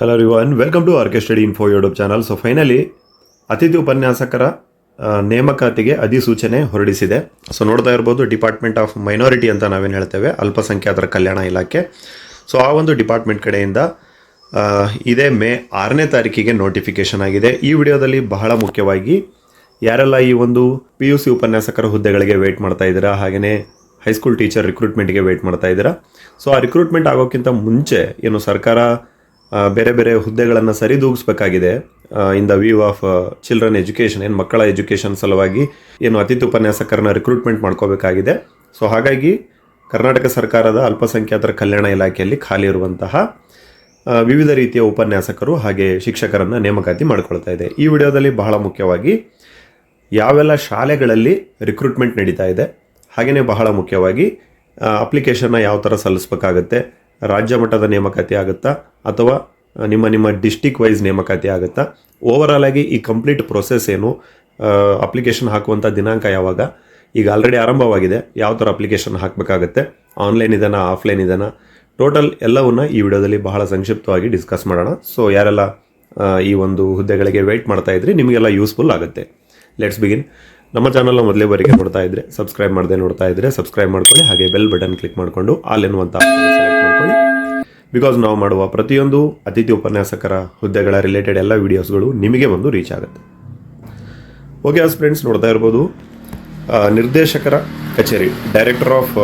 Hello everyone welcome to RK study info YouTube channel so finally ಅತಿಥಿ ಉಪನ್ಯಾಸಕರ ನೇಮಕಾತಿಗೆ ಅಧಿಸೂಚನೆ ಹೊರಡಿಸಿದೆ. ಸೊ ನೋಡ್ತಾ ಇರ್ಬೋದು ಡಿಪಾರ್ಟ್ಮೆಂಟ್ ಆಫ್ ಮೈನಾರಿಟಿ ಅಂತ ನಾವೇನು ಹೇಳ್ತೇವೆ, ಅಲ್ಪಸಂಖ್ಯಾತರ ಕಲ್ಯಾಣ ಇಲಾಖೆ. ಸೊ ಆ ಒಂದು ಡಿಪಾರ್ಟ್ಮೆಂಟ್ ಕಡೆಯಿಂದ ಇದೇ ಮೇ ಆರನೇ ತಾರೀಕಿಗೆ ನೋಟಿಫಿಕೇಶನ್ ಆಗಿದೆ. ಈ ವಿಡಿಯೋದಲ್ಲಿ ಬಹಳ ಮುಖ್ಯವಾಗಿ, ಯಾರೆಲ್ಲ ಈ ಒಂದು ಪಿ ಯು ಸಿ ಉಪನ್ಯಾಸಕರ ಹುದ್ದೆಗಳಿಗೆ ವೆಯ್ಟ್ ಮಾಡ್ತಾ ಇದ್ದೀರಾ ಹಾಗೆಯೇ ಹೈಸ್ಕೂಲ್ ಟೀಚರ್ ರಿಕ್ರೂಟ್ಮೆಂಟ್ಗೆ ವೆಯ್ಟ್ ಮಾಡ್ತಾ ಇದ್ದೀರಾ. ಸೊ ಆ ರಿಕ್ರೂಟ್ಮೆಂಟ್ ಆಗೋಕ್ಕಿಂತ ಮುಂಚೆ, ಏನು ಸರ್ಕಾರ ಬೇರೆ ಬೇರೆ ಹುದ್ದೆಗಳನ್ನು ಸರಿದೂಗಿಸ್ಬೇಕಾಗಿದೆ. In the view of children education ಏನು ಮಕ್ಕಳ ಎಜುಕೇಷನ್ ಸಲುವಾಗಿ ಏನು ಅತಿಥಿ ಉಪನ್ಯಾಸಕರನ್ನ ರಿಕ್ರೂಟ್ಮೆಂಟ್ ಮಾಡ್ಕೋಬೇಕಾಗಿದೆ. ಸೊ ಹಾಗಾಗಿ ಕರ್ನಾಟಕ ಸರ್ಕಾರದ ಅಲ್ಪಸಂಖ್ಯಾತರ ಕಲ್ಯಾಣ ಇಲಾಖೆಯಲ್ಲಿ ಖಾಲಿ ಇರುವಂತಹ ವಿವಿಧ ರೀತಿಯ ಉಪನ್ಯಾಸಕರು ಹಾಗೆ ಶಿಕ್ಷಕರನ್ನು ನೇಮಕಾತಿ ಮಾಡಿಕೊಳ್ತಾ ಇದೆ. ಈ ವಿಡಿಯೋದಲ್ಲಿ ಬಹಳ ಮುಖ್ಯವಾಗಿ ಯಾವೆಲ್ಲ ಶಾಲೆಗಳಲ್ಲಿ ರಿಕ್ರೂಟ್ಮೆಂಟ್ ನಡೀತಾ ಇದೆ. ಹಾಗೆಯೇ ಬಹಳ ಮುಖ್ಯವಾಗಿ ಅಪ್ಲಿಕೇಶನ್ನ ಯಾವ ಥರ ಸಲ್ಲಿಸ್ಬೇಕಾಗತ್ತೆ. ರಾಜ್ಯ ಮಟ್ಟದ ನೇಮಕಾತಿ ಆಗುತ್ತಾ, ಅಥವಾ ನಿಮ್ಮ ನಿಮ್ಮ ಡಿಸ್ಟಿಕ್ ವೈಸ್ ನೇಮಕಾತಿ ಆಗುತ್ತಾ? ಓವರಾಲ್ ಆಗಿ ಈ ಕಂಪ್ಲೀಟ್ ಪ್ರೊಸೆಸ್ ಏನು? ಅಪ್ಲಿಕೇಶನ್ ಹಾಕುವಂಥ ದಿನಾಂಕ ಯಾವಾಗ? ಈಗ ಆಲ್ರೆಡಿ ಆರಂಭವಾಗಿದೆ. ಯಾವ ಥರ ಅಪ್ಲಿಕೇಶನ್ ಹಾಕಬೇಕಾಗತ್ತೆ? ಆನ್ಲೈನ್ ಇದೆನಾ ಆಫ್ಲೈನ್ ಇದೆನಾ? ಟೋಟಲ್ ಎಲ್ಲವನ್ನ ಈ ವಿಡಿಯೋದಲ್ಲಿ ಬಹಳ ಸಂಕ್ಷಿಪ್ತವಾಗಿ ಡಿಸ್ಕಸ್ ಮಾಡೋಣ. ಸೊ ಯಾರೆಲ್ಲ ಈ ಒಂದು ಹುದ್ದೆಗಳಿಗೆ ವೆಯ್ಟ್ ಮಾಡ್ತಾ ಇದ್ರಿ, ನಿಮಗೆಲ್ಲ ಯೂಸ್ಫುಲ್ ಆಗುತ್ತೆ. ಲೆಟ್ಸ್ ಬಿಗಿನ್ ನಮ್ಮ ಚಾನಲ್ನ ಮೊದಲೇ ಬಾರಿಗೆ ನೋಡ್ತಾ ಇದ್ರೆ ಸಬ್ಸ್ಕ್ರೈಬ್ ಮಾಡದೆ ನೋಡ್ತಾ ಇದ್ರೆ ಸಬ್ಸ್ಕ್ರೈಬ್ ಮಾಡ್ಕೊಳ್ಳಿ, ಹಾಗೆ ಬೆಲ್ ಬಟನ್ ಕ್ಲಿಕ್ ಮಾಡಿಕೊಂಡು ಆಲ್ ಎನ್ನುವಂಥ ಮಾಡ್ಕೊಳ್ಳಿ. ಬಿಕಾಸ್ ನಾವು ಮಾಡುವ ಪ್ರತಿಯೊಂದು ಅತಿಥಿ ಉಪನ್ಯಾಸಕರ ಹುದ್ದೆಗಳ ರಿಲೇಟೆಡ್ ಎಲ್ಲ ವೀಡಿಯೋಸ್ಗಳು ನಿಮಗೆ ಬಂದು ರೀಚ್ ಆಗುತ್ತೆ. ಓಕೆ ಆಸ್ ಫ್ರೆಂಡ್ಸ್ ನೋಡ್ತಾ ಇರ್ಬೋದು ನಿರ್ದೇಶಕರ ಕಚೇರಿ director of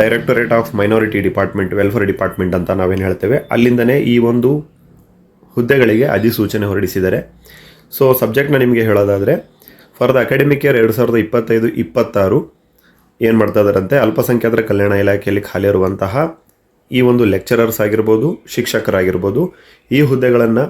directorate of minority department welfare department ಅಂತ ನಾವೇನು ಹೇಳ್ತೇವೆ, ಅಲ್ಲಿಂದನೇ ಈ ಒಂದು ಹುದ್ದೆಗಳಿಗೆ ಅಧಿಸೂಚನೆ ಹೊರಡಿಸಿದ್ದಾರೆ. ಸೊ ಸಬ್ಜೆಕ್ಟ್ನ ನಿಮಗೆ ಹೇಳೋದಾದರೆ ಫಾರ್ ದ ಅಕಾಡೆಮಿಕ್ ಇಯರ್ ಎರಡು ಸಾವಿರದ ಇಪ್ಪತ್ತೈದು, ಇಪ್ಪತ್ತಾರು ಏನು ಮಾಡ್ತಾ ಇದ್ದಾರಂತೆ ಅಲ್ಪಸಂಖ್ಯಾತರ ಕಲ್ಯಾಣ ಇಲಾಖೆಯಲ್ಲಿ ಖಾಲಿ ಇರುವಂತಹ ಈ ಒಂದು ಲೆಕ್ಚರರ್ಸ್ ಆಗಿರ್ಬೋದು, ಶಿಕ್ಷಕರಾಗಿರ್ಬೋದು, ಈ ಹುದ್ದೆಗಳನ್ನು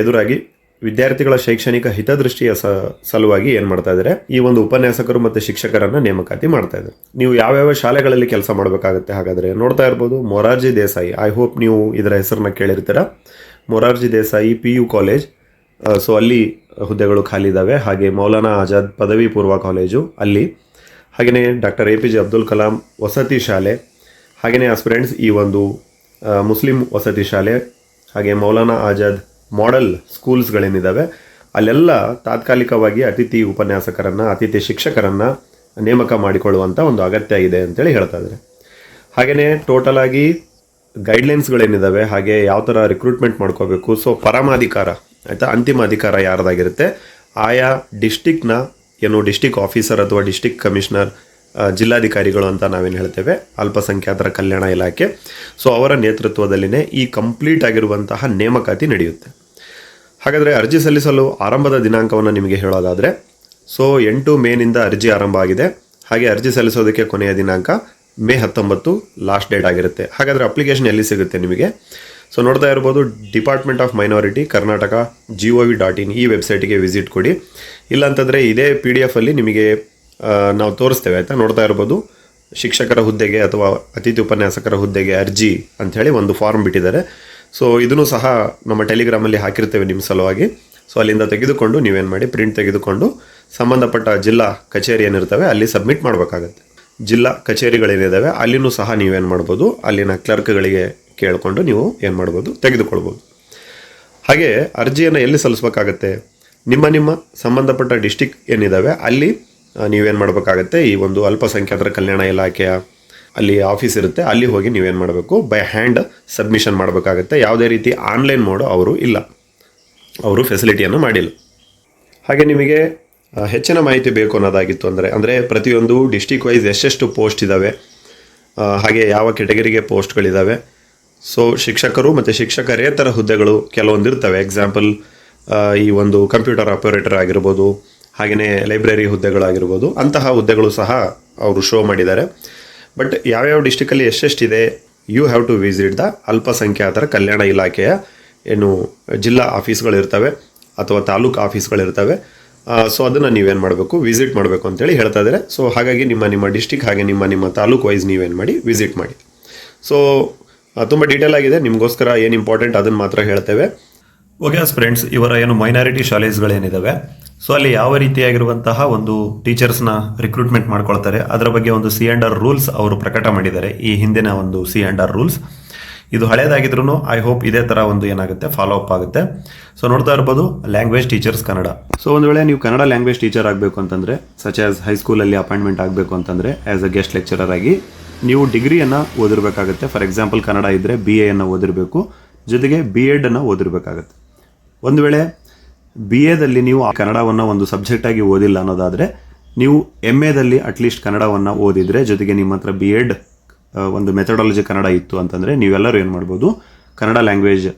ಎದುರಾಗಿ ವಿದ್ಯಾರ್ಥಿಗಳ ಶೈಕ್ಷಣಿಕ ಹಿತದೃಷ್ಟಿಯ ಸ, ಸಲುವಾಗಿ ಏನು ಮಾಡ್ತಾ ಇದ್ದಾರೆ ಈ ಒಂದು ಉಪನ್ಯಾಸಕರು ಮತ್ತು ಶಿಕ್ಷಕರನ್ನು ನೇಮಕಾತಿ ಮಾಡ್ತಾ ಇದ್ದಾರೆ ನೀವು ಯಾವ್ಯಾವ ಶಾಲೆಗಳಲ್ಲಿ ಕೆಲಸ ಮಾಡಬೇಕಾಗುತ್ತೆ ಹಾಗಾದರೆ ನೋಡ್ತಾ ಇರ್ಬೋದು, ಮೊರಾರ್ಜಿ ದೇಸಾಯಿ ಐ ಹೋಪ್ ನೀವು ಇದರ ಹೆಸರನ್ನ ಕೇಳಿರ್ತೀರ. Morarji Desai P U college so ಅಲ್ಲಿ ಹುದ್ದೆಗಳು ಖಾಲಿ ಇದ್ದಾವೆ ಹಾಗೆ ಮೌಲಾನಾ ಆಜಾದ್ ಪದವಿ ಪೂರ್ವ ಕಾಲೇಜು ಅಲ್ಲಿ. ಹಾಗೆಯೇ doctor A P J Abdul Kalam ವಸತಿ ಶಾಲೆ. ಹಾಗೆಯೇ ಆಸ್ಪಿರೆಂಟ್ಸ್ ಈ ಒಂದು ಮುಸ್ಲಿಂ ವಸತಿ ಶಾಲೆ. ಹಾಗೆ ಮೌಲಾನಾ ಆಜಾದ್ ಮಾಡೆಲ್ ಸ್ಕೂಲ್ಸ್ಗಳೇನಿದ್ದಾವೆ ಅಲ್ಲೆಲ್ಲ ತಾತ್ಕಾಲಿಕವಾಗಿ ಅತಿಥಿ ಉಪನ್ಯಾಸಕರನ್ನು, ಅತಿಥಿ ಶಿಕ್ಷಕರನ್ನು ನೇಮಕ ಮಾಡಿಕೊಳ್ಳುವಂಥ ಒಂದು ಅಗತ್ಯ ಇದೆ ಅಂತೇಳಿ ಹೇಳ್ತಾ ಇದ್ದಾರೆ. ಹಾಗೆಯೇ ಟೋಟಲ್ ಆಗಿ ಗೈಡ್ಲೈನ್ಸ್ಗಳೇನಿದ್ದಾವೆ ಹಾಗೆ ಯಾವ ಥರ ರಿಕ್ರೂಟ್ಮೆಂಟ್ ಮಾಡ್ಕೋಬೇಕು. ಸೊ ಪರಮಾಧಿಕಾರ ಆಯಿತಾ? ಅಂತಿಮ ಅಧಿಕಾರ ಯಾರ್ದಾಗಿರುತ್ತೆ? ಆಯಾ ಡಿಸ್ಟಿಕ್ನ ಏನು ಡಿಸ್ಟಿಕ್ ಆಫೀಸರ್ ಅಥವಾ ಡಿಸ್ಟಿಕ್ ಕಮಿಷನರ್ ಜಿಲ್ಲಾಧಿಕಾರಿಗಳು ಅಂತ ನಾವೇನು ಹೇಳ್ತೇವೆ? ಅಲ್ಪಸಂಖ್ಯಾತರ ಕಲ್ಯಾಣ ಇಲಾಖೆ. ಸೊ ಅವರ ನೇತೃತ್ವದಲ್ಲಿನೇ ಈ ಕಂಪ್ಲೀಟ್ ಆಗಿರುವಂತಹ ನೇಮಕಾತಿ ನಡೆಯುತ್ತೆ. ಹಾಗಾದರೆ ಅರ್ಜಿ ಸಲ್ಲಿಸಲು ಆರಂಭದ ದಿನಾಂಕವನ್ನು ನಿಮಗೆ ಹೇಳೋದಾದರೆ ಸೊ ಎಂಟು ಮೇನಿಂದ ಅರ್ಜಿ ಆರಂಭ ಆಗಿದೆ. ಹಾಗೆ ಅರ್ಜಿ ಸಲ್ಲಿಸೋದಕ್ಕೆ ಕೊನೆಯ ದಿನಾಂಕ ಮೇ ಹತ್ತೊಂಬತ್ತು ಲಾಸ್ಟ್ ಡೇಟ್ ಆಗಿರುತ್ತೆ. ಹಾಗಾದರೆ ಅಪ್ಲಿಕೇಶನ್ ಎಲ್ಲಿ ಸಿಗುತ್ತೆ ನಿಮಗೆ? ಸೊ ನೋಡ್ತಾ ಇರ್ಬೋದು department of minority Karnataka G O V dot in ಈ ವೆಬ್ಸೈಟಿಗೆ ವಿಸಿಟ್ ಕೊಡಿ. ಇಲ್ಲಾಂತಂದರೆ ಇದೇ ಪಿ ಡಿ ಎಫಲ್ಲಿ ನಿಮಗೆ ನಾವು ತೋರಿಸ್ತೇವೆ, ಆಯಿತಾ? ನೋಡ್ತಾ ಇರ್ಬೋದು, ಶಿಕ್ಷಕರ ಹುದ್ದೆಗೆ ಅಥವಾ ಅತಿಥಿ ಉಪನ್ಯಾಸಕರ ಹುದ್ದೆಗೆ ಅರ್ಜಿ ಅಂಥೇಳಿ ಒಂದು ಫಾರ್ಮ್ ಬಿಟ್ಟಿದ್ದಾರೆ. ಸೊ ಇದನ್ನು ಸಹ ನಮ್ಮ ಟೆಲಿಗ್ರಾಮಲ್ಲಿ ಹಾಕಿರ್ತೇವೆ ನಿಮ್ಮ ಸಲುವಾಗಿ. ಸೊ ಅಲ್ಲಿಂದ ತೆಗೆದುಕೊಂಡು ನೀವೇನು ಮಾಡಿ ಪ್ರಿಂಟ್ ತೆಗೆದುಕೊಂಡು ಸಂಬಂಧಪಟ್ಟ ಜಿಲ್ಲಾ ಕಚೇರಿ ಏನಿರ್ತವೆ ಅಲ್ಲಿ ಸಬ್ಮಿಟ್ ಮಾಡಬೇಕಾಗತ್ತೆ. ಜಿಲ್ಲಾ ಕಚೇರಿಗಳೇನಿದ್ದಾವೆ ಅಲ್ಲಿನೂ ಸಹ ನೀವೇನು ಮಾಡ್ಬೋದು, ಅಲ್ಲಿನ ಕ್ಲರ್ಕ್ಗಳಿಗೆ ಕೇಳಿಕೊಂಡು ನೀವು ಏನು ಮಾಡ್ಬೋದು? ತೆಗೆದುಕೊಳ್ಬೋದು. ಹಾಗೆ ಅರ್ಜಿಯನ್ನು ಎಲ್ಲಿ ಸಲ್ಲಿಸ್ಬೇಕಾಗತ್ತೆ? ನಿಮ್ಮ ನಿಮ್ಮ ಸಂಬಂಧಪಟ್ಟ ಡಿಸ್ಟಿಕ್ ಏನಿದ್ದಾವೆ ಅಲ್ಲಿ ನೀವೇನು ಮಾಡಬೇಕಾಗತ್ತೆ? ಈ ಒಂದು ಅಲ್ಪಸಂಖ್ಯಾತರ ಕಲ್ಯಾಣ ಇಲಾಖೆಯ ಅಲ್ಲಿ ಆಫೀಸ್ ಇರುತ್ತೆ, ಅಲ್ಲಿ ಹೋಗಿ ನೀವೇನು ಮಾಡಬೇಕು? ಬೈ ಹ್ಯಾಂಡ್ ಸಬ್ಮಿಷನ್ ಮಾಡಬೇಕಾಗತ್ತೆ. ಯಾವುದೇ ರೀತಿ ಆನ್ಲೈನ್ ಮೋಡು ಅವರು ಇಲ್ಲ. ಅವರು ಫೆಸಿಲಿಟಿಯನ್ನು ಮಾಡಿಲ್ಲ. ಹಾಗೆ ನಿಮಗೆ ಹೆಚ್ಚಿನ ಮಾಹಿತಿ ಬೇಕು ಅನ್ನೋದಾಗಿತ್ತು ಅಂದರೆ ಅಂದರೆ ಪ್ರತಿಯೊಂದು ಡಿಸ್ಟಿಕ್ ವೈಸ್ ಎಷ್ಟೆಷ್ಟು ಪೋಸ್ಟ್ ಇದ್ದಾವೆ ಹಾಗೆ ಯಾವ ಕೆಟಗರಿಗೆ ಪೋಸ್ಟ್ಗಳಿದ್ದಾವೆ ಸೊ ಶಿಕ್ಷಕರು ಮತ್ತು ಶಿಕ್ಷಕರೇತರ ಹುದ್ದೆಗಳು ಕೆಲವೊಂದು ಇರ್ತವೆ ಎಕ್ಸಾಂಪಲ್ ಈ ಒಂದು ಕಂಪ್ಯೂಟರ್ ಆಪರೇಟರ್ ಆಗಿರ್ಬೋದು ಹಾಗೆಯೇ ಲೈಬ್ರರಿ ಹುದ್ದೆಗಳಾಗಿರ್ಬೋದು, ಅಂತಹ ಹುದ್ದೆಗಳು ಸಹ ಅವರು ಶೋ ಮಾಡಿದ್ದಾರೆ. ಬಟ್ ಯಾವ್ಯಾವ ಡಿಸ್ಟಿಕಲ್ಲಿ ಎಷ್ಟೆಷ್ಟಿದೆ you have to visit the ಅಲ್ಪಸಂಖ್ಯಾತರ ಕಲ್ಯಾಣ ಇಲಾಖೆಯ ಏನು ಜಿಲ್ಲಾ ಆಫೀಸ್ಗಳಿರ್ತವೆ ಅಥವಾ ತಾಲೂಕು ಆಫೀಸ್ಗಳಿರ್ತವೆ ಸೊ ಅದನ್ನು ನೀವೇನು ಮಾಡಬೇಕು? ವಿಸಿಟ್ ಮಾಡಬೇಕು ಅಂತೇಳಿ ಹೇಳ್ತಾ ಇದ್ದಾರೆ. ಸೊ ಹಾಗಾಗಿ ನಿಮ್ಮ ನಿಮ್ಮ ಡಿಸ್ಟಿಕ್ ಹಾಗೆ ನಿಮ್ಮ ನಿಮ್ಮ ತಾಲೂಕು ವೈಸ್ ನೀವೇನು ಮಾಡಿ? ವಿಸಿಟ್ ಮಾಡಿ. ಸೊ ತುಂಬ ಡೀಟೇಲ್ ಆಗಿದೆ. ನಿಮಗೋಸ್ಕರ ಏನು ಇಂಪಾರ್ಟೆಂಟ್ ಅದನ್ನು ಮಾತ್ರ ಹೇಳ್ತೇವೆ. ಓಕೆ ಫ್ರೆಂಡ್ಸ್ ಇವರ ಏನು ಮೈನಾರಿಟಿ ಶಾಲೇಜ್ಗಳೇನಿದ್ದಾವೆ ಸೊ ಅಲ್ಲಿ ಯಾವ ರೀತಿಯಾಗಿರುವಂತಹ ಒಂದು ಟೀಚರ್ಸ್ನ ರಿಕ್ರೂಟ್ಮೆಂಟ್ ಮಾಡ್ಕೊಳ್ತಾರೆ, ಅದರ ಬಗ್ಗೆ ಒಂದು ಸಿ ಆ್ಯಂಡ್ ಆರ್ ರೂಲ್ಸ್ ಅವರು ಪ್ರಕಟ ಮಾಡಿದ್ದಾರೆ. ಈ ಹಿಂದಿನ ಒಂದು ಸಿ ಆ್ಯಂಡ್ ಆರ್ ರೂಲ್ಸ್ ಇದು ಹಳೇದಾಗಿದ್ರು ಐ ಹೋಪ್ ಇದೇ ಥರ ಒಂದು ಏನಾಗುತ್ತೆ ಫಾಲೋ ಅಪ್ ಆಗುತ್ತೆ. ಸೊ ನೋಡ್ತಾ ಇರ್ಬೋದು ಲ್ಯಾಂಗ್ವೇಜ್ ಟೀಚರ್ಸ್ ಕನ್ನಡ. ಸೊ ಒಂದು ವೇಳೆ ನೀವು ಕನ್ನಡ ಲ್ಯಾಂಗ್ವೇಜ್ ಟೀಚರ್ ಆಗಬೇಕು ಅಂತಂದರೆ ಸಚ್ ಆಸ್ ಹೈಸ್ಕೂಲಲ್ಲಿ ಅಪಾಯಿಂಟ್ಮೆಂಟ್ ಆಗಬೇಕು ಅಂತಂದರೆ ಆ್ಯಸ್ ಅ ಗೆಸ್ಟ್ ಲೆಕ್ಚರರ್ ಆಗಿ ನೀವು ಡಿಗ್ರಿಯನ್ನು ಓದಿರಬೇಕಾಗುತ್ತೆ. ಫಾರ್ ಎಕ್ಸಾಂಪಲ್ ಕನ್ನಡ ಇದ್ದರೆ ಬಿ ಎಯನ್ನು ಓದಿರಬೇಕು. ಜೊತೆಗೆ ಬಿ ಎಡನ್ನು ಓದಿರಬೇಕಾಗತ್ತೆ. ಒಂದು ವೇಳೆ ಬಿ ಎದಲ್ಲಿ ನೀವು ಕನ್ನಡವನ್ನು ಒಂದು ಸಬ್ಜೆಕ್ಟ್ ಆಗಿ ಓದಿಲ್ಲ ಅನ್ನೋದಾದರೆ, ನೀವು ಎಂ ಎದಲ್ಲಿ ಅಟ್ಲೀಸ್ಟ್ ಕನ್ನಡವನ್ನು ಓದಿದರೆ, ಜೊತೆಗೆ ನಿಮ್ಮ ಹತ್ರ ಬಿ ಎಡ್ ಒಂದು ಮೆಥಡಾಲಜಿ ಕನ್ನಡ ಇತ್ತು ಅಂತಂದರೆ ನೀವೆಲ್ಲರೂ ಏನು ಮಾಡ್ಬೋದು, ಕನ್ನಡ ಲ್ಯಾಂಗ್ವೇಜ್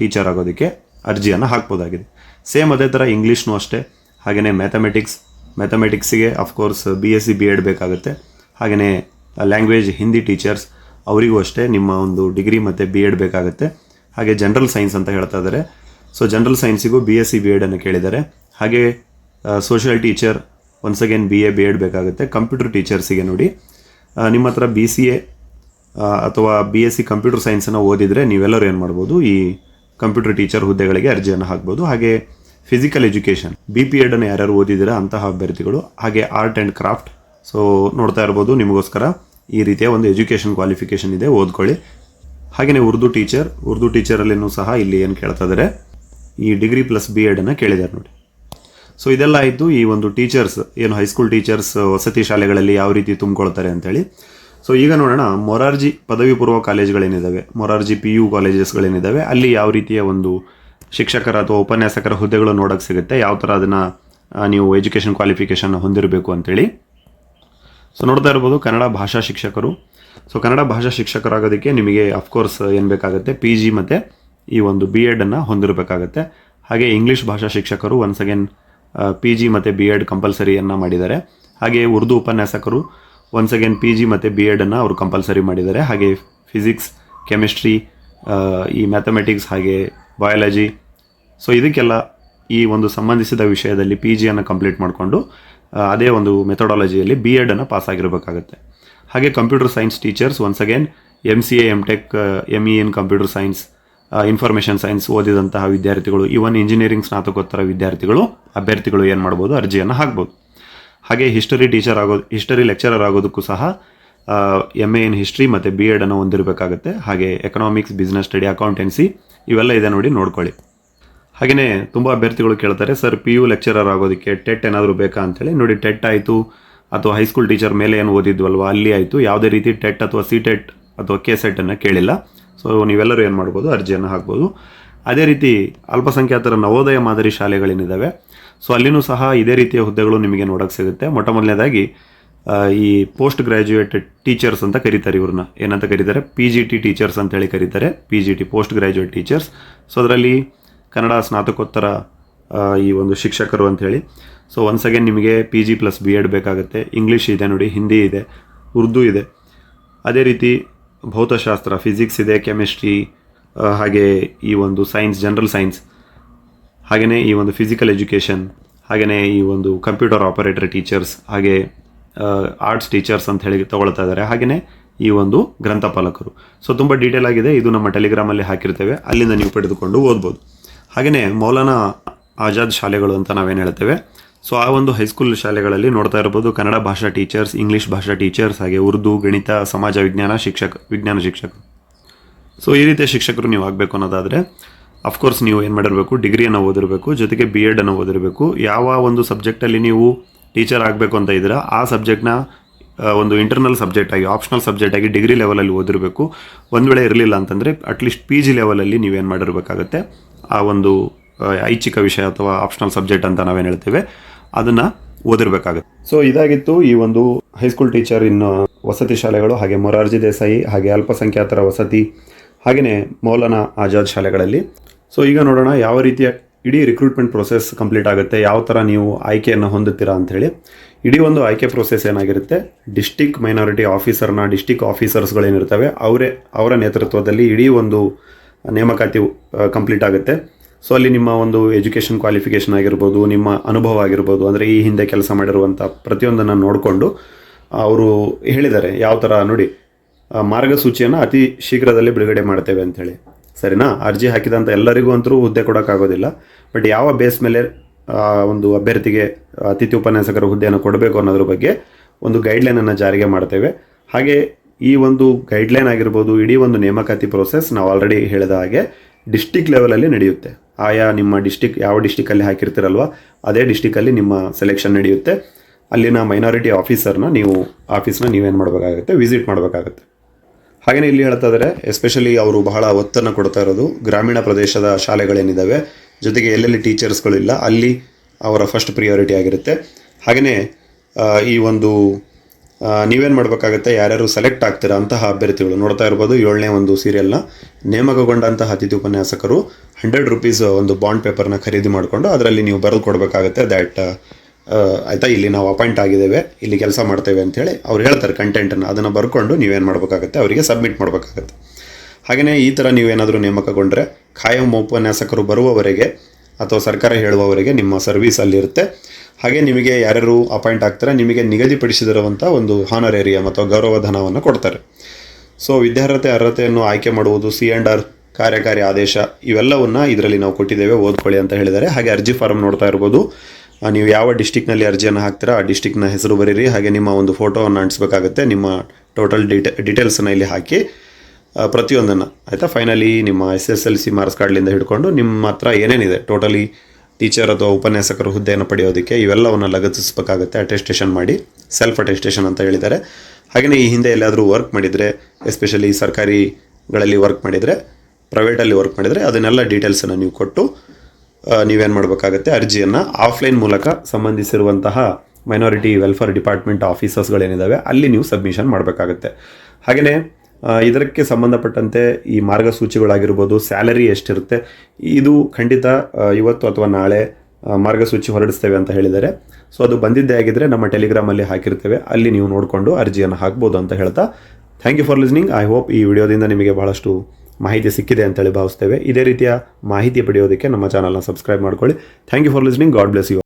ಟೀಚರ್ ಆಗೋದಕ್ಕೆ ಅರ್ಜಿಯನ್ನು ಹಾಕ್ಬೋದಾಗಿದೆ. ಸೇಮ್ ಅದೇ ಥರ ಇಂಗ್ಲೀಷ್ನೂ ಅಷ್ಟೇ. ಹಾಗೆಯೇ mathematics ಮ್ಯಾಥಮೆಟಿಕ್ಸಿಗೆ of course B S C B Ed ಬೇಕಾಗುತ್ತೆ. ಹಾಗೆಯೇ ಲ್ಯಾಂಗ್ವೇಜ್ ಹಿಂದಿ ಟೀಚರ್ಸ್ ಅವರಿಗೂ ಅಷ್ಟೇ ನಿಮ್ಮ ಒಂದು ಡಿಗ್ರಿ ಮತ್ತು ಬಿ ಎಡ್ ಬೇಕಾಗುತ್ತೆ. ಹಾಗೆ ಜನರಲ್ ಸೈನ್ಸ್ ಅಂತ ಹೇಳ್ತಾ ಇದ್ದಾರೆ ಸೊ ಜನರಲ್ ಸೈನ್ಸಿಗೂ ಬಿ ಎಸ್ ಸಿ ಬಿ ಎಡನ್ನು ಕೇಳಿದ್ದಾರೆ. ಹಾಗೆ social teacher once again B A B Ed ಬೇಕಾಗುತ್ತೆ ಕಂಪ್ಯೂಟರ್ ಟೀಚರ್ಸಿಗೆ ನೋಡಿ. ನಿಮ್ಮ ಹತ್ರ ಬಿ ಸಿ ಎ ಅಥವಾ ಬಿ ಎಸ್ ಸಿ ಕಂಪ್ಯೂಟರ್ ಸೈನ್ಸನ್ನು ಓದಿದರೆ ನೀವೆಲ್ಲರೂ ಏನು ಮಾಡ್ಬೋದು? ಈ ಕಂಪ್ಯೂಟರ್ ಟೀಚರ್ ಹುದ್ದೆಗಳಿಗೆ ಅರ್ಜಿಯನ್ನು ಹಾಕ್ಬೋದು. ಹಾಗೆ ಫಿಸಿಕಲ್ ಎಜುಕೇಷನ್ ಬಿ ಪಿ ಎಡನ್ನು ಯಾರ್ಯಾರು ಓದಿದ್ದೀರಾ ಅಂತಹ ಅಭ್ಯರ್ಥಿಗಳು, ಹಾಗೆ ಆರ್ಟ್ ಆ್ಯಂಡ್ ಕ್ರಾಫ್ಟ್ ಸೊ ನೋಡ್ತಾ ಇರ್ಬೋದು, ನಿಮಗೋಸ್ಕರ ಈ ರೀತಿಯ ಒಂದು ಎಜುಕೇಷನ್ ಕ್ವಾಲಿಫಿಕೇಷನ್ ಇದೆ, ಓದ್ಕೊಳ್ಳಿ. ಹಾಗೆಯೇ ಉರ್ದು ಟೀಚರ್ ಉರ್ದು ಟೀಚರಲ್ಲಿನೂ ಸಹ ಇಲ್ಲಿ ಏನು ಕೇಳ್ತಾ ಇದ್ದಾರೆ ಈ ಡಿಗ್ರಿ ಪ್ಲಸ್ ಬಿ ಎಡನ್ನು ಕೇಳಿದ್ದಾರೆ ನೋಡಿ. ಸೊ ಇದೆಲ್ಲ ಆಯಿತು, ಈ ಒಂದು ಟೀಚರ್ಸ್ ಏನು ಹೈಸ್ಕೂಲ್ ಟೀಚರ್ಸ್ ವಸತಿ ಶಾಲೆಗಳಲ್ಲಿ ಯಾವ ರೀತಿ ತುಂಬಿಕೊಳ್ತಾರೆ ಅಂತೇಳಿ. ಸೊ ಈಗ ನೋಡೋಣ, ಮೊರಾರ್ಜಿ ಪದವಿ ಪೂರ್ವ ಕಾಲೇಜ್ಗಳೇನಿದ್ದಾವೆ ಮೊರಾರ್ಜಿ ಪಿ ಯು ಕಾಲೇಜಸ್ಗಳೇನಿದ್ದಾವೆ ಅಲ್ಲಿ ಯಾವ ರೀತಿಯ ಒಂದು ಶಿಕ್ಷಕರ ಅಥವಾ ಉಪನ್ಯಾಸಕರ ಹುದ್ದೆಗಳು ನೋಡೋಕ್ಕೆ ಸಿಗುತ್ತೆ, ಯಾವ ಥರ ಅದನ್ನು ನೀವು ಎಜುಕೇಷನ್ ಕ್ವಾಲಿಫಿಕೇಷನ್ ಹೊಂದಿರಬೇಕು ಅಂತೇಳಿ. ಸೊ ನೋಡ್ತಾ ಇರ್ಬೋದು, ಕನ್ನಡ ಭಾಷಾ ಶಿಕ್ಷಕರು. ಸೊ ಕನ್ನಡ ಭಾಷಾ ಶಿಕ್ಷಕರಾಗೋದಕ್ಕೆ ನಿಮಗೆ ಅಫ್ಕೋರ್ಸ್ ಏನು ಬೇಕಾಗುತ್ತೆ? ಪಿ ಜಿ ಮತ್ತು ಈ ಒಂದು ಬಿ ಎಡನ್ನು ಹೊಂದಿರಬೇಕಾಗತ್ತೆ. ಹಾಗೆ ಇಂಗ್ಲೀಷ್ ಭಾಷಾ ಶಿಕ್ಷಕರು ಒನ್ಸ್ ಅಗೇನ್ ಪಿ ಜಿ ಮತ್ತು ಬಿ ಎಡ್ ಕಂಪಲ್ಸರಿಯನ್ನು ಮಾಡಿದ್ದಾರೆ. ಹಾಗೆ ಉರ್ದು ಉಪನ್ಯಾಸಕರು ಒನ್ಸ್ ಅಗೇನ್ ಪಿ ಜಿ ಮತ್ತು ಬಿ ಎಡನ್ನು ಅವರು ಕಂಪಲ್ಸರಿ ಮಾಡಿದ್ದಾರೆ. ಹಾಗೆ ಫಿಸಿಕ್ಸ್ ಕೆಮಿಸ್ಟ್ರಿ ಈ ಮ್ಯಾಥಮೆಟಿಕ್ಸ್ ಹಾಗೆ ಬಯಾಲಜಿ ಸೊ ಇದಕ್ಕೆಲ್ಲ ಈ ಒಂದು ಸಂಬಂಧಿಸಿದ ವಿಷಯದಲ್ಲಿ ಪಿ ಜಿಯನ್ನು ಕಂಪ್ಲೀಟ್ ಮಾಡಿಕೊಂಡು ಅದೇ ಒಂದು ಮೆಥಡಾಲಜಿಯಲ್ಲಿ ಬಿ ಎಡನ್ನು ಪಾಸ್ ಆಗಿರಬೇಕಾಗುತ್ತೆ. ಹಾಗೆ computer science teachers once again M C A M tech M E N computer science information science ಓದಿದಂತಹ ವಿದ್ಯಾರ್ಥಿಗಳು ಇವನ್ ಇಂಜಿನಿಯರಿಂಗ್ ಸ್ನಾತಕೋತ್ತರ ವಿದ್ಯಾರ್ಥಿಗಳು, ಅಭ್ಯರ್ಥಿಗಳು ಏನು ಮಾಡ್ಬೋದು, ಅರ್ಜಿಯನ್ನು ಹಾಕ್ಬೋದು. ಹಾಗೆ ಹಿಸ್ಟರಿ ಟೀಚರ್ ಆಗೋದು ಹಿಸ್ಟರಿ ಲೆಕ್ಚರರ್ ಆಗೋದಕ್ಕೂ ಸಹ ಎಂ ಎ ಇನ್ ಹಿಸ್ಟ್ರಿ ಮತ್ತು ಬಿ ಎಡನ್ನು ಹೊಂದಿರಬೇಕಾಗುತ್ತೆ. ಹಾಗೆ ಎಕನಾಮಿಕ್ಸ್ ಬಿಸ್ನೆಸ್ ಸ್ಟಡಿ ಅಕೌಂಟೆನ್ಸಿ ಇವೆಲ್ಲ ಇದೆ ನೋಡಿ ನೋಡ್ಕೊಳ್ಳಿ. ಹಾಗೆಯೇ ತುಂಬ ಅಭ್ಯರ್ಥಿಗಳು ಕೇಳ್ತಾರೆ, ಸರ್, ಪಿ ಯು ಲೆಕ್ಚರರ್ ಆಗೋದಕ್ಕೆ ಟೆಟ್ ಏನಾದರೂ ಬೇಕಾ ಅಂತೇಳಿ. ನೋಡಿ, ಟೆಟ್ ಆಯಿತು, ಅಥವಾ ಹೈಸ್ಕೂಲ್ ಟೀಚರ್ ಮೇಲೆ ಏನು ಓದಿದ್ವಲ್ವ, ಅಲ್ಲಿ ಆಯಿತು, ಯಾವುದೇ ರೀತಿ ಟೆಟ್ ಅಥವಾ ಸಿ ಟೆಟ್ ಅಥವಾ ಕೆ ಸೆಟ್ಟನ್ನು ಕೇಳಿಲ್ಲ. ಸೊ, ನೀವೆಲ್ಲರೂ ಏನು ಮಾಡ್ಬೋದು, ಅರ್ಜಿಯನ್ನು ಹಾಕ್ಬೋದು. ಅದೇ ರೀತಿ ಅಲ್ಪಸಂಖ್ಯಾತರ ನವೋದಯ ಮಾದರಿ ಶಾಲೆಗಳೇನಿದ್ದಾವೆ ಸೊ, ಅಲ್ಲಿನೂ ಸಹ ಇದೇ ರೀತಿಯ ಹುದ್ದೆಗಳು ನಿಮಗೆ ನೋಡೋಕ್ಕೆ ಸಿಗುತ್ತೆ. ಮೊಟ್ಟ ಮೊದಲನೇದಾಗಿ ಈ ಪೋಸ್ಟ್ ಗ್ರ್ಯಾಜುಯೇಟ್ ಟೀಚರ್ಸ್ ಅಂತ ಕರೀತಾರೆ ಇವ್ರನ್ನ. ಏನಂತ ಕರೀತಾರೆ? ಪಿ ಜಿ ಟಿ ಟೀಚರ್ಸ್ ಅಂತ ಹೇಳಿ ಕರೀತಾರೆ, P G T post graduate teachers. So, ಅದರಲ್ಲಿ ಕನ್ನಡ ಸ್ನಾತಕೋತ್ತರ ಈ ಒಂದು ಶಿಕ್ಷಕರು ಅಂಥೇಳಿ ಸೊ ಒನ್ಸ್ ಅಗೇನ್ ನಿಮಗೆ P G plus B Ed ಬೇಕಾಗುತ್ತೆ. ಇಂಗ್ಲೀಷ್ ಇದೆ ನೋಡಿ ಹಿಂದಿ ಇದೆ, ಉರ್ದು ಇದೆ. ಅದೇ ರೀತಿ ಭೌತಶಾಸ್ತ್ರ ಫಿಸಿಕ್ಸ್ ಇದೆ ಕೆಮಿಸ್ಟ್ರಿ ಹಾಗೆ ಈ ಒಂದು ಸೈನ್ಸ್ ಜನರಲ್ ಸೈನ್ಸ್ ಹಾಗೆಯೇ ಈ ಒಂದು ಫಿಸಿಕಲ್ ಎಜುಕೇಷನ್ ಹಾಗೆಯೇ ಈ ಒಂದು ಕಂಪ್ಯೂಟರ್ ಆಪರೇಟರ್ ಟೀಚರ್ಸ್ ಹಾಗೆ ಆರ್ಟ್ಸ್ ಟೀಚರ್ಸ್ ಅಂತ ಹೇಳಿ ತೊಗೊಳ್ತಾ ಇದ್ದಾರೆ. ಹಾಗೆಯೇ ಈ ಒಂದು ಗ್ರಂಥಪಾಲಕರು. ಸೊ ತುಂಬ ಡೀಟೇಲ್ ಆಗಿದೆ. ಇದು ನಮ್ಮ ಟೆಲಿಗ್ರಾಮಲ್ಲಿ ಹಾಕಿರ್ತೇವೆ. ಅಲ್ಲಿಂದ ನೀವು ಪಡೆದುಕೊಂಡು ಓದ್ಬೋದು. ಹಾಗೆಯೇ ಮೌಲಾನಾ ಆಜಾದ್ ಶಾಲೆಗಳು ಅಂತ ನಾವೇನು ಹೇಳ್ತೇವೆ. ಸೊ ಆ ಒಂದು ಹೈಸ್ಕೂಲ್ ಶಾಲೆಗಳಲ್ಲಿ ನೋಡ್ತಾ ಇರ್ಬೋದು ಕನ್ನಡ ಭಾಷಾ ಟೀಚರ್ಸ್ ಇಂಗ್ಲೀಷ್ ಭಾಷಾ ಟೀಚರ್ಸ್ ಹಾಗೆ ಉರ್ದು, ಗಣಿತ, ಸಮಾಜ ವಿಜ್ಞಾನ, ಶಿಕ್ಷಕ ವಿಜ್ಞಾನ ಶಿಕ್ಷಕ. ಸೊ ಈ ರೀತಿಯ ಶಿಕ್ಷಕರು ನೀವು ಆಗಬೇಕು ಅನ್ನೋದಾದರೆ ಅಫ್ಕೋರ್ಸ್ ನೀವು ಏನು ಮಾಡಿರಬೇಕು ಡಿಗ್ರಿಯನ್ನು ಓದಿರಬೇಕು, ಜೊತೆಗೆ ಬಿ ಎಡನ್ನು ಓದಿರಬೇಕು. ಯಾವ ಒಂದು ಸಬ್ಜೆಕ್ಟಲ್ಲಿ ನೀವು ಟೀಚರ್ ಆಗಬೇಕು ಅಂತ ಇದ್ದೀರಾ, ಆ ಸಬ್ಜೆಕ್ಟ್ನ ಒಂದು ಇಂಟರ್ನಲ್ ಸಬ್ಜೆಕ್ಟ್ ಆಗಿ ಆಪ್ಷನಲ್ ಸಬ್ಜೆಕ್ಟ್ ಆಗಿ ಡಿಗ್ರಿ ಲೆವೆಲಲ್ಲಿ ಓದಿರಬೇಕು. ಒಂದು ವೇಳೆ ಇರಲಿಲ್ಲ ಅಂತಂದರೆ ಅಟ್ಲೀಸ್ಟ್ ಪಿ ಜಿ ಲೆವೆಲಲ್ಲಿ ನೀವೇನು ಮಾಡಿರಬೇಕಾಗತ್ತೆ ಆ ಒಂದು ಐಚ್ಛಿಕ ವಿಷಯ ಅಥವಾ ಆಪ್ಷನಲ್ ಸಬ್ಜೆಕ್ಟ್ ಅಂತ ನಾವೇನು ಹೇಳ್ತೇವೆ, ಅದನ್ನು ಓದಿರ್ಬೇಕಾಗುತ್ತೆ. ಸೊ ಇದಾಗಿತ್ತು ಈ ಒಂದು ಹೈಸ್ಕೂಲ್ ಟೀಚರ್ ಇನ್ನು ವಸತಿ ಶಾಲೆಗಳು, ಹಾಗೆ ಮೊರಾರ್ಜಿ ದೇಸಾಯಿ, ಹಾಗೆ ಅಲ್ಪಸಂಖ್ಯಾತರ ವಸತಿ ಹಾಗೆಯೇ ಮೌಲಾನಾ ಆಜಾದ್ ಶಾಲೆಗಳಲ್ಲಿ. ಸೊ ಈಗ ನೋಡೋಣ ಯಾವ ರೀತಿಯ ಇಡೀ ರಿಕ್ರೂಟ್ಮೆಂಟ್ ಪ್ರೊಸೆಸ್ ಕಂಪ್ಲೀಟ್ ಆಗುತ್ತೆ, ಯಾವ ಥರ ನೀವು ಆಯ್ಕೆಯನ್ನು ಹೊಂದುತ್ತೀರಾ ಅಂಥೇಳಿ ಇಡೀ ಒಂದು ಆಯ್ಕೆ ಪ್ರೊಸೆಸ್ ಏನಾಗಿರುತ್ತೆ ಡಿಸ್ಟಿಕ್ ಮೈನಾರಿಟಿ ಆಫೀಸರ್ನ ಡಿಸ್ಟಿಕ್ ಆಫೀಸರ್ಸ್ಗಳೇನಿರ್ತವೆ ಅವರೇ, ಅವರ ನೇತೃತ್ವದಲ್ಲಿ ಇಡೀ ಒಂದು ನೇಮಕಾತಿ ಕಂಪ್ಲೀಟ್ ಆಗುತ್ತೆ. ಸೊ ಅಲ್ಲಿ ನಿಮ್ಮ ಒಂದು ಎಜುಕೇಷನ್ ಕ್ವಾಲಿಫಿಕೇಷನ್ ಆಗಿರ್ಬೋದು, ನಿಮ್ಮ ಅನುಭವ ಆಗಿರ್ಬೋದು, ಅಂದರೆ ಈ ಹಿಂದೆ ಕೆಲಸ ಮಾಡಿರುವಂಥ ಪ್ರತಿಯೊಂದನ್ನು ನೋಡಿಕೊಂಡು ಅವರು ಹೇಳಿದ್ದಾರೆ, ಯಾವ ಥರ ನೋಡಿ ಮಾರ್ಗಸೂಚಿಯನ್ನು ಅತಿ ಶೀಘ್ರದಲ್ಲಿ ಬಿಡುಗಡೆ ಮಾಡ್ತೇವೆ ಅಂಥೇಳಿ. ಸರಿನಾ? ಅರ್ಜಿ ಹಾಕಿದಂಥ ಎಲ್ಲರಿಗೂ ಅಂತರೂ ಹುದ್ದೆ ಕೊಡೋಕ್ಕಾಗೋದಿಲ್ಲ. ಬಟ್ ಯಾವ ಬೇಸ್ ಮೇಲೆ ಒಂದು ಅಭ್ಯರ್ಥಿಗೆ ಅತಿಥಿ ಉಪನ್ಯಾಸಕರ ಹುದ್ದೆಯನ್ನು ಕೊಡಬೇಕು ಅನ್ನೋದ್ರ ಬಗ್ಗೆ ಒಂದು ಗೈಡ್ಲೈನನ್ನು ಜಾರಿಗೆ ಮಾಡ್ತೇವೆ. ಹಾಗೆ ಈ ಒಂದು ಗೈಡ್ಲೈನ್ ಆಗಿರ್ಬೋದು, ಇಡೀ ಒಂದು ನೇಮಕಾತಿ ಪ್ರೋಸೆಸ್ ನಾವು ಆಲ್ರೆಡಿ ಹೇಳಿದ ಹಾಗೆ ಡಿಸ್ಟಿಕ್ ಲೆವೆಲಲ್ಲಿ ನಡೆಯುತ್ತೆ. ಆಯಾ ನಿಮ್ಮ ಡಿಸ್ಟಿಕ್ ಯಾವ ಡಿಸ್ಟಿಕಲ್ಲಿ ಹಾಕಿರ್ತೀರಲ್ವ, ಅದೇ ಡಿಸ್ಟಿಕಲ್ಲಿ ನಿಮ್ಮ ಸೆಲೆಕ್ಷನ್ ನಡೆಯುತ್ತೆ. ಅಲ್ಲಿನ ಮೈನಾರಿಟಿ ಆಫೀಸರ್ನ ನೀವು ಆಫೀಸ್ನ ನೀವೇನು ಮಾಡಬೇಕಾಗುತ್ತೆ ವಿಸಿಟ್ ಮಾಡಬೇಕಾಗುತ್ತೆ. ಹಾಗೆಯೇ ಇಲ್ಲಿ ಹೇಳ್ತಾ ಎಸ್ಪೆಷಲಿ ಅವರು ಬಹಳ ಒತ್ತನ್ನು ಕೊಡ್ತಾ ಇರೋದು. ಗ್ರಾಮೀಣ ಪ್ರದೇಶದ ಶಾಲೆಗಳೇನಿದ್ದಾವೆ ಜೊತೆಗೆ ಎಲ್ಲೆಲ್ಲಿ ಟೀಚರ್ಸ್ಗಳಿಲ್ಲ ಅಲ್ಲಿ ಅವರ ಫಸ್ಟ್ ಪ್ರಿಯಾರಿಟಿ ಆಗಿರುತ್ತೆ. ಹಾಗೆಯೇ ಈ ಒಂದು ನೀವೇನು ಮಾಡಬೇಕಾಗುತ್ತೆ? ಯಾರ್ಯಾರು ಸೆಲೆಕ್ಟ್ ಆಗ್ತೀರಾ ಅಂತಹ ಅಭ್ಯರ್ಥಿಗಳು. ನೋಡ್ತಾ ಇರ್ಬೋದು, ಏಳನೇ ಒಂದು ಸೀರಿಯಲ್ನ ನೇಮಕಗೊಂಡಂತಹ ಅತಿಥಿ ಉಪನ್ಯಾಸಕರು ಹಂಡ್ರೆಡ್ ರುಪೀಸ್ ಒಂದು ಬಾಂಡ್ ಪೇಪರ್ನ ಖರೀದಿ ಮಾಡಿಕೊಂಡು ಅದರಲ್ಲಿ ನೀವು ಬರೆದು ಕೊಡಬೇಕಾಗುತ್ತೆ. ದ್ಯಾಟ್ ಆಯಿತಾ? ಇಲ್ಲಿ ನಾವು ಅಪಾಯಿಂಟ್ ಆಗಿದ್ದೇವೆ. ಇಲ್ಲಿ ಕೆಲಸ ಮಾಡ್ತೇವೆ ಅಂತೇಳಿ ಅವ್ರು ಹೇಳ್ತಾರೆ ಕಂಟೆಂಟನ್ನು ಅದನ್ನು ಬರ್ಕೊಂಡು ನೀವೇನು ಮಾಡಬೇಕಾಗುತ್ತೆ? ಅವರಿಗೆ ಸಬ್ಮಿಟ್ ಮಾಡಬೇಕಾಗತ್ತೆ. ಹಾಗೆಯೇ ಈ ಥರ ನೀವೇನಾದರೂ ನೇಮಕಗೊಂಡ್ರೆ, ಖಾಯಂ ಉಪನ್ಯಾಸಕರು ಬರುವವರೆಗೆ ಅಥವಾ ಸರ್ಕಾರ ಹೇಳುವವರೆಗೆ ನಿಮ್ಮ ಸರ್ವಿಸ್ ಅಲ್ಲಿರುತ್ತೆ. ಹಾಗೆ ನಿಮಗೆ ಯಾರ್ಯಾರು ಅಪಾಯಿಂಟ್ ಆಗ್ತಾರೆ, ನಿಮಗೆ ನಿಗದಿಪಡಿಸಿದಿರುವಂಥ ಒಂದು ಹಾನರೇರಿಯಂ ಅಥವಾ ಗೌರವಧನವನ್ನು ಕೊಡ್ತಾರೆ. ಸೊ ವಿದ್ಯಾರ್ಹತೆ, ಅರ್ಹತೆಯನ್ನು ಆಯ್ಕೆ ಮಾಡುವುದು ಸಿ ಆ್ಯಂಡ್ ಆರ್ ಕಾರ್ಯಕಾರಿ ಆದೇಶ, ಇವೆಲ್ಲವನ್ನ ಇದರಲ್ಲಿ ನಾವು ಕೊಟ್ಟಿದ್ದೇವೆ, ಓದ್ಕೊಳ್ಳಿ ಅಂತ ಹೇಳಿದ್ದಾರೆ. ಹಾಗೆ ಅರ್ಜಿ ಫಾರಂ ನೋಡ್ತಾ ಇರ್ಬೋದು. ನೀವು ಯಾವ ಡಿಸ್ಟಿಕ್ನಲ್ಲಿ ಅರ್ಜಿಯನ್ನು ಹಾಕ್ತೀರಾ, ಆ ಡಿಸ್ಟಿಕ್ನ ಹೆಸರು ಬರೀರಿ. ಹಾಗೆ ನಿಮ್ಮ ಒಂದು ಫೋಟೋವನ್ನು ಅಂಟಿಸ್ಬೇಕಾಗುತ್ತೆ. ನಿಮ್ಮ ಟೋಟಲ್ ಡೀಟೇ ಡೀಟೇಲ್ಸನ್ನು ಇಲ್ಲಿ ಹಾಕಿ. ಪ್ರತಿಯೊಂದನ್ನು. ಆಯಿತಾ? ಫೈನಲಿ ನಿಮ್ಮ S S L C marks ಕಾರ್ಡ್ಲಿಂದ ಹಿಡ್ಕೊಂಡು ನಿಮ್ಮ ಹತ್ರ ಏನೇನಿದೆ? ಟೋಟಲಿ ಟೀಚರ್ ಅಥವಾ ಉಪನ್ಯಾಸಕರ ಹುದ್ದೆಯನ್ನು ಪಡೆಯೋದಕ್ಕೆ ಇವೆಲ್ಲವನ್ನು ಲಗತ್ತಿಸಬೇಕಾಗುತ್ತೆ. ಅಟೆಸ್ಟೇಷನ್ ಮಾಡಿ ಸೆಲ್ಫ್ ಅಟೆಸ್ಟೇಷನ್ ಅಂತ ಹೇಳಿದ್ದಾರೆ. ಹಾಗೆಯೇ ಈ ಹಿಂದೆ ಎಲ್ಲಾದರೂ ವರ್ಕ್ ಮಾಡಿದರೆ ಎಸ್ಪೆಷಲಿ ಸರ್ಕಾರಿಗಳಲ್ಲಿ ವರ್ಕ್ ಮಾಡಿದರೆ ಪ್ರೈವೇಟಲ್ಲಿ ವರ್ಕ್ ಮಾಡಿದರೆ ಅದನ್ನೆಲ್ಲ ಡೀಟೇಲ್ಸನ್ನು ನೀವು ಕೊಟ್ಟು ನೀವೇನು ಮಾಡಬೇಕಾಗುತ್ತೆ? ಅರ್ಜಿಯನ್ನು ಆಫ್ಲೈನ್ ಮೂಲಕ ಸಂಬಂಧಿಸಿರುವಂತಹ ಮೈನಾರಿಟಿ ವೆಲ್ಫೇರ್ ಡಿಪಾರ್ಟ್ಮೆಂಟ್ ಆಫೀಸರ್ಸ್ಗಳೇನಿದ್ದಾವೆ ಅಲ್ಲಿ ನೀವು ಸಬ್ಮಿಷನ್ ಮಾಡಬೇಕಾಗುತ್ತೆ. ಹಾಗೆಯೇ ಇದಕ್ಕೆ ಸಂಬಂಧಪಟ್ಟಂತೆ ಈ ಮಾರ್ಗಸೂಚಿಗಳಾಗಿರ್ಬೋದು, ಸ್ಯಾಲರಿ ಎಷ್ಟಿರುತ್ತೆ, ಇದು ಖಂಡಿತ ಇವತ್ತು ಅಥವಾ ನಾಳೆ ಮಾರ್ಗಸೂಚಿ ಹೊರಡಿಸ್ತೇವೆ ಅಂತ ಹೇಳಿದ್ದಾರೆ. ಸೊ ಅದು ಬಂದಿದ್ದೇ ಆಗಿದ್ದರೆ ನಮ್ಮ ಟೆಲಿಗ್ರಾಮಲ್ಲಿ ಹಾಕಿರ್ತೇವೆ. ಅಲ್ಲಿ ನೀವು ನೋಡಿಕೊಂಡು ಅರ್ಜಿಯನ್ನು ಹಾಕ್ಬೋದು ಅಂತ ಹೇಳ್ತಾ thank you for listening I hope ಈ ವಿಡಿಯೋದಿಂದ ನಿಮಗೆ ಬಹಳಷ್ಟು ಮಾಹಿತಿ ಸಿಕ್ಕಿದೆ ಅಂತೇಳಿ ಭಾವಿಸ್ತೇವೆ. ಇದೇ ರೀತಿಯ ಮಾಹಿತಿ ಪಡೆಯೋದಕ್ಕೆ ನಮ್ಮ ಚಾನಲ್ನ ಸಬ್ಸ್ಕ್ರೈಬ್ ಮಾಡ್ಕೊಳ್ಳಿ. Thank you for listening God bless you